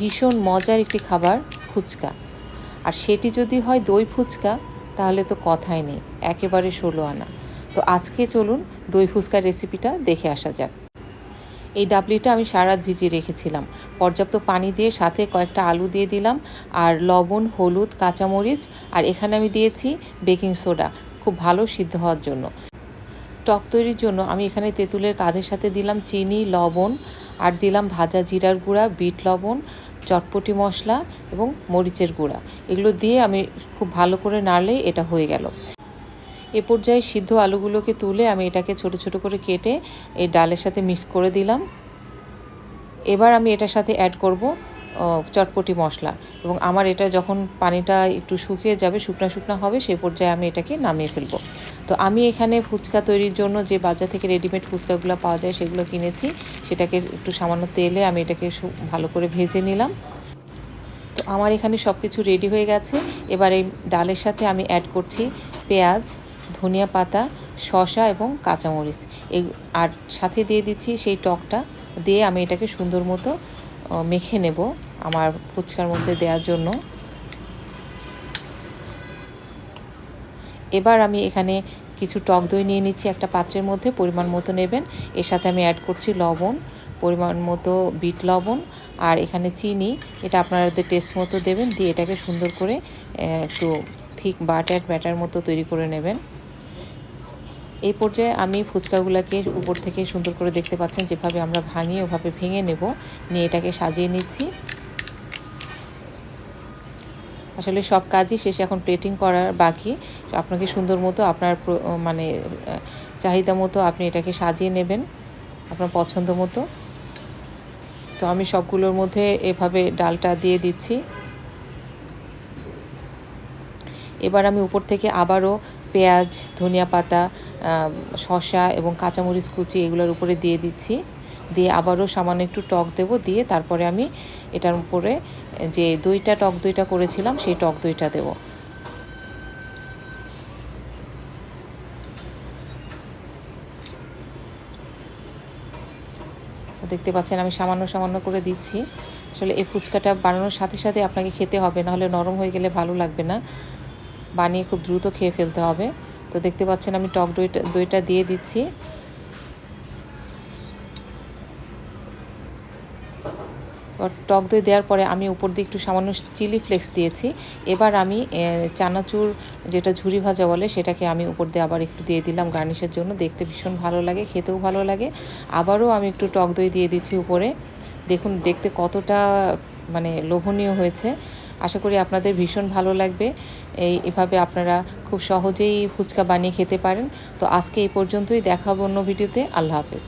ভীষণ মজার একটি খাবার, ফুচকা। আর সেটি যদি হয় দই ফুচকা, তাহলে তো কথাই নেই, একেবারে ষোলো আনা। তো আজকে চলুন দই ফুচকার রেসিপিটা দেখে আসা যাক। এই ডাবলিটা আমি সারা রাত ভিজিয়ে রেখেছিলাম। পর্যাপ্ত পানি দিয়ে সাথে কয়েকটা আলু দিয়ে দিলাম, আর লবণ, হলুদ, কাঁচামরিচ, আর এখানে আমি দিয়েছি বেকিং সোডা। খুব ভালো সিদ্ধ হওয়ার জন্য। টক তৈরির জন্য আমি এখানে তেঁতুলের কাঁধের সাথে দিলাম চিনি, লবণ, আর দিলাম ভাজা জিরার গুঁড়া, বিট লবণ চটপটি মশলা এবং মরিচের গুঁড়া। এগুলো দিয়ে আমি খুব ভালো করে নাড়লে এটা হয়ে গেল। এ পর্যায়ে সিদ্ধ আলুগুলোকে তুলে আমি এটাকে ছোট ছোট করে কেটে এই ডালের সাথে মিক্স করে দিলাম। এবার আমি এটার সাথে অ্যাড করব চটপটি মশলা। এবং আমার এটা যখন পানিটা একটু শুকিয়ে যাবে, শুকনো শুকনো হবে সেই পর্যায়ে আমি এটাকে নামিয়ে ফেলব। তো আমি এখানে ফুচকা তৈরির জন্য যে বাজার থেকে রেডিমেড ফুচকাগুলো পাওয়া যায়, সেগুলো কিনেছি। সেটাকে একটু সামান্য তেলে আমি এটাকে ভালো করে ভেজে নিলাম। তো আমার এখানে সব কিছু রেডি হয়ে গেছে। এবার এই ডালের সাথে আমি অ্যাড করছি পেঁয়াজ, ধনিয়া পাতা, শসা এবং কাঁচামরিচ। এই আর সাথে দিয়ে দিচ্ছি সেই টকটা। দিয়ে আমি এটাকে সুন্দর মতো মেখে নেব আমার ফুচকার মধ্যে দেওয়ার জন্য। এবার আমি এখানে কিছু টক দই নিয়ে নিচ্ছি একটা পাত্রের মধ্যে, পরিমাণ মতো নেবেন। এর সাথে আমি অ্যাড করছি লবণ, পরিমাণ মতো বিট লবণ আর এখানে চিনি। এটা আপনাদের টেস্ট মতো দেবেন, দিয়ে এটাকে সুন্দর করে একটু থিক বাটার ব্যাটার মতো তৈরি করে নেবেন। এই পর্যায়ে আমি ফুচকাগুলোকে উপর থেকে সুন্দর করে দেখতে পাচ্ছেন, যেভাবে আমরা ভাঙি ওভাবে ভেঙে নেব। নিয়ে এটাকে সাজিয়ে নিচ্ছি। আসলে সব কাজই শেষে এখন প্লেটিং করার বাকি। আপনাকে সুন্দর মতো আপনার মানে চাহিদা মতো আপনি এটাকে সাজিয়ে নেবেন, আপনার পছন্দ মতো। তো আমি সবগুলোর মধ্যে এভাবে ডালটা দিয়ে দিচ্ছি। এবার আমি উপর থেকে আবারও পেঁয়াজ, ধনিয়া পাতা শসা এবং কাঁচামরিচ কুচি এগুলোর উপরে দিয়ে দিচ্ছি। দিয়ে আবারও সামান্য একটু টক দেব, দিয়ে তারপরে আমি এটার উপরে যে দইটা, টক দইটা করেছিলাম, সেই টক দইটা দেব। দেখতে পাচ্ছেন আমি সামান্য সামান্য করে দিচ্ছি। আসলে এই ফুচকাটা বানানোর সাথে সাথে আপনাকে খেতে হবে, নাহলে নরম হয়ে গেলে ভালো লাগবে না। বানিয়ে খুব দ্রুত খেয়ে ফেলতে হবে। তো দেখতে পাচ্ছেন আমি টক দইটা দইটা দিয়ে দিচ্ছি। টক দই দেওয়ার পরে আমি উপর দিয়ে একটু সামান্য চিলি ফ্লেক্স দিয়েছি। এবার আমি চানাচুর যেটা ঝুরি ভাজা বলে সেটাকে আমি উপর দিয়ে আবার একটু দিয়ে দিলাম গার্নিশের জন্য। দেখতে ভীষণ ভালো লাগে, খেতেও ভালো লাগে। আবারও আমি একটু টক দই দিয়ে দিচ্ছি উপরে। দেখুন, দেখতে কতটা মানে লোভনীয় হয়েছে। আশা করি আপনাদের ভীষণ ভালো লাগবে। এই, এভাবে আপনারা খুব সহজেই ফুচকা বানিয়ে খেতে পারেন। তো আজকে এই পর্যন্তই দেখাবো অন্য ভিডিওতে। আল্লাহ হাফেজ।